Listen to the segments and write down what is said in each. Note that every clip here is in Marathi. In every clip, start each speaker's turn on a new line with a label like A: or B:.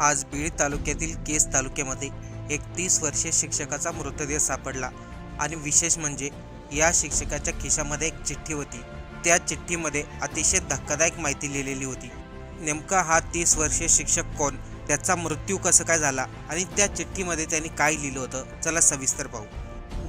A: आज बीड तालुक्यातील केस तालुक्यामध्ये एक तीस वर्षीय शिक्षकाचा मृतदेह सापडला. आणि विशेष म्हणजे या शिक्षकाच्या खिशामध्ये एक चिठ्ठी होती. त्या चिठ्ठीमध्ये अतिशय धक्कादायक माहिती लिहिलेली होती. नेमका हा तीस वर्षीय शिक्षक कोण? त्याचा मृत्यू कसं काय झाला? आणि त्या चिठ्ठीमध्ये त्यांनी काय लिहिलं होतं? चला सविस्तर पाहू.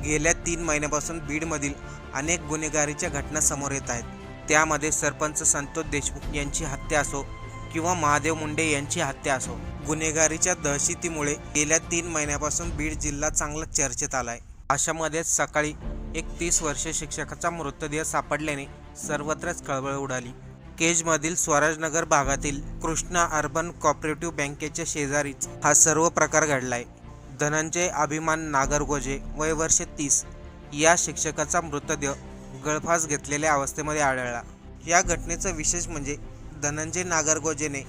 A: गेल्या तीन महिन्यापासून बीडमधील अनेक गुन्हेगारीच्या घटना समोर येत आहेत. त्यामध्ये सरपंच संतोष देशमुख यांची हत्या असो किंवा महादेव मुंडे यांची हत्या असो. गुन्हेगारीच्या दहशतीमुळे गेल्या तीन महिन्यापासून बीड जिल्हा चांगला चर्चेत आलाय. अशामध्येच सकाळी एक तीस वर्ष शिक्षकाचा मृतदेह सापडल्याने सर्वत्रच खळबळ उडाली. केजमधील स्वराजनगर भागातील कृष्णा अर्बन कॉपरेटिव्ह बँकेच्या शेजारीच हा सर्व प्रकार घडलाय. धनंजय अभिमान नागरगोजे वय वर्ष तीस या शिक्षकाचा मृतदेह गळफास घेतलेल्या अवस्थेमध्ये आढळला. या घटनेचं विशेष म्हणजे धनंजय नागरगोजेने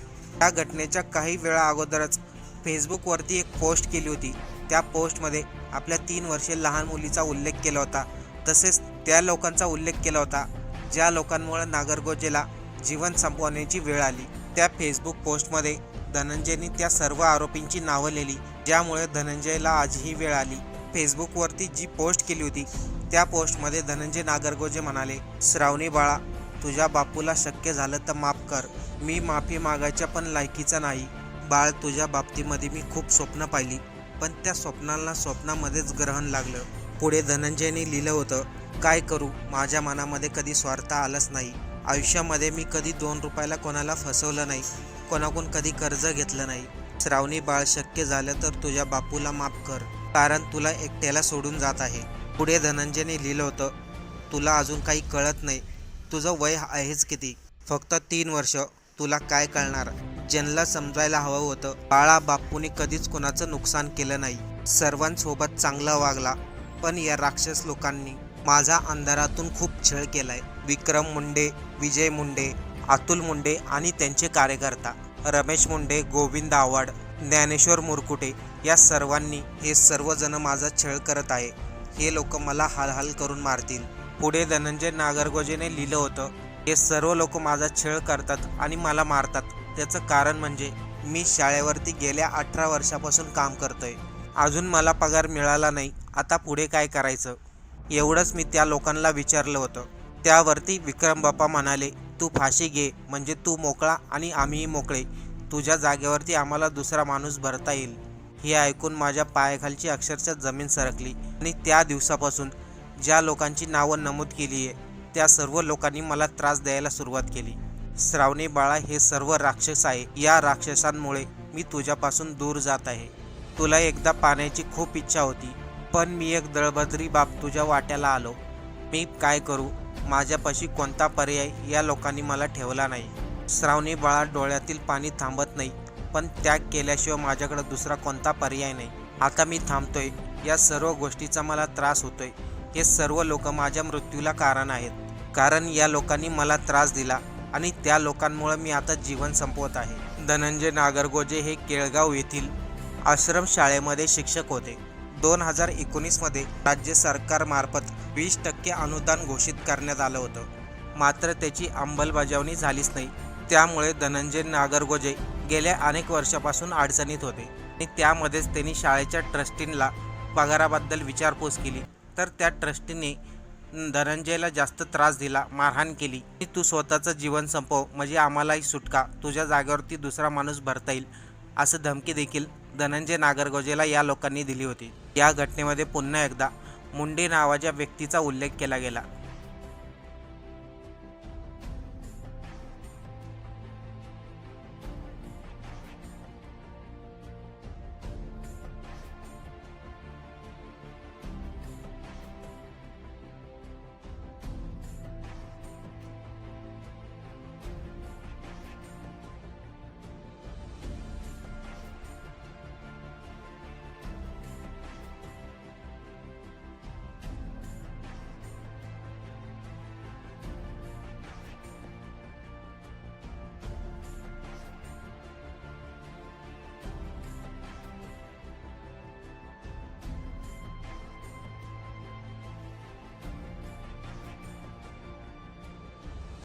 A: या घटनेच्या काही वेळा अगोदरच फेसबुकवरती एक पोस्ट केली होती. त्या पोस्टमध्ये आपल्या तीन वर्षे लहान मुलीचा उल्लेख केला होता. तसेच त्या लोकांचा उल्लेख केला होता ज्या लोकांमुळे नागरगोजेला जीवन संपवण्याची वेळ आली. त्या फेसबुक पोस्टमध्ये धनंजयनी त्या सर्व आरोपींची नावं लिहिली ज्यामुळे धनंजयला आजही वेळ आली. फेसबुकवरती जी पोस्ट केली होती त्या पोस्टमध्ये धनंजय नागरगोजे म्हणाले श्रावणी बाळा तुझ्या बापूला शक्य झालं तर माफ कर. मी माफी मागायच्या पण लायकीचा नाही. बाळ तुझ्या बाबतीमध्ये मी खूप स्वप्न पाहिली. पण त्या स्वप्नाला स्वप्नामध्येच ग्रहण लागलं. पुढे धनंजयने लिहिलं होतं काय करू? माझ्या मनामध्ये कधी स्वार्थ आलाच नाही. आयुष्यामध्ये मी कधी दोन रुपयाला कोणाला फसवलं नाही. कोणाकडून कधी कर्ज घेतलं नाही. श्रावणी बाळ शक्य झालं तर तुझ्या बापूला माफ कर. कारण तुला एकट्याला सोडून जात आहे. पुढे धनंजयने लिहिलं होतं तुला अजून काही कळत नाही. तुझं वय आहेच किती? फक्त तीन वर्ष. तुला काय कळणार? ज्यांना समजायला हवं होतं. बाळा बापूने कधीच कोणाचं नुकसान केलं नाही. सर्वांसोबत चांगला वागला. पण या राक्षस लोकांनी माझा अंधारातून खूप छळ केलाय. विक्रम मुंडे विजय मुंडे अतुल मुंडे आणि त्यांचे कार्यकर्ता रमेश मुंडे गोविंद आव्हाड ज्ञानेश्वर मुरकुटे या सर्वांनी हे सर्वजण माझा छळ करत आहे. हे लोक मला हालहाल करून मारतील. पुढे धनंजय नागरगोजेने लिहिलं होतं हे सर्व लोक माझा छळ करतात आणि मला मारतात. त्याचं कारण म्हणजे मी शाळेवरती गेल्या अठरा वर्षापासून काम करतोय. अजून मला पगार मिळाला नाही. आता पुढे काय करायचं? एवढंच मी त्या लोकांना विचारलं होतं. त्यावरती विक्रम बाप्पा म्हणाले तू फाशी घे म्हणजे तू मोकळा आणि आम्हीही मोकळे. तुझ्या जागेवरती आम्हाला दुसरा माणूस भरता येईल. हे ऐकून माझ्या पायाखालची अक्षरशः जमीन सरकली आणि त्या दिवसापासून ज्या लोकांची नावं नमूद केली आहे त्या सर्व लोकांनी मला त्रास द्यायला सुरुवात केली. श्रावणी बाळा हे सर्व राक्षस आहे. या राक्षसांमुळे मी तुझ्यापासून दूर जात आहे. तुला एकदा पाण्याची खूप इच्छा होती पण मी एक दळबद्री बाप तुझ्या वाट्याला आलो. मी काय करू? माझ्यापाशी कोणता पर्याय या लोकांनी मला ठेवला नाही. श्रावणी बाळा डोळ्यातील पाणी थांबत नाही पण त्याग केल्याशिवाय माझ्याकडे दुसरा कोणता पर्याय नाही. आता मी थांबतोय. या सर्व गोष्टीचा मला त्रास होतोय. हे सर्व लोक माझ्या मृत्यूला कारण आहेत. कारण या लोकांनी मला त्रास दिला आणि त्या लोकांमुळे मी आता जीवन संपवत आहे. धनंजय नागरगोजे हे केळगाव येथील आश्रम शाळेमध्ये शिक्षक होते. दोन हजार एकोणीसमध्ये राज्य सरकारमार्फत वीस टक्के अनुदान घोषित करण्यात आलं होतं. मात्र त्याची अंमलबजावणी झालीच नाही. त्यामुळे धनंजय नागरगोजे गेल्या अनेक वर्षापासून अडचणीत होते आणि त्यामध्येच त्यांनी शाळेच्या ट्रस्टींना पगाराबद्दल विचारपूस केली. तर त्या ट्रस्टीने धनंजयला जास्त त्रास दिला मारहाण केली. की तू स्वतःचं जीवन संपव म्हणजे आम्हालाही सुटका. तुझ्या जागेवरती दुसरा माणूस भरता येईल. असं धमकी देखील धनंजय नागरगोजेला या लोकांनी दिली होती. या घटनेमध्ये पुन्हा एकदा मुंडे नावाच्या व्यक्तीचा उल्लेख केला गेला.